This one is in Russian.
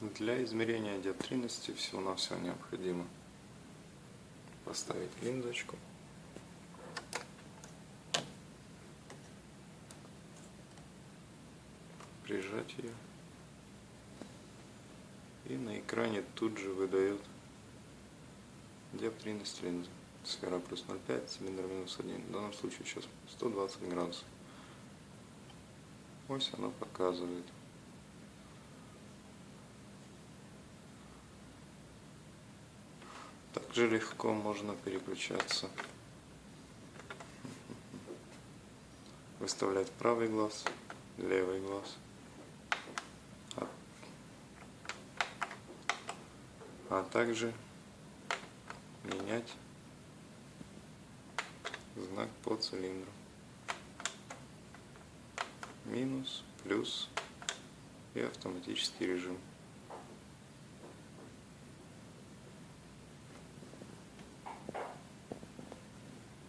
Для измерения диоптрийности всего-навсего необходимо поставить линзочку. Прижать ее. И на экране тут же выдает диоптрийность линзы. Сфера плюс 0,5, цилиндр минус 1. В данном случае сейчас 120 градусов. Ось она показывает. Также легко можно переключаться. Выставлять правый глаз, левый глаз. А, а также менять знак по цилиндру. Минус, плюс и автоматический режим.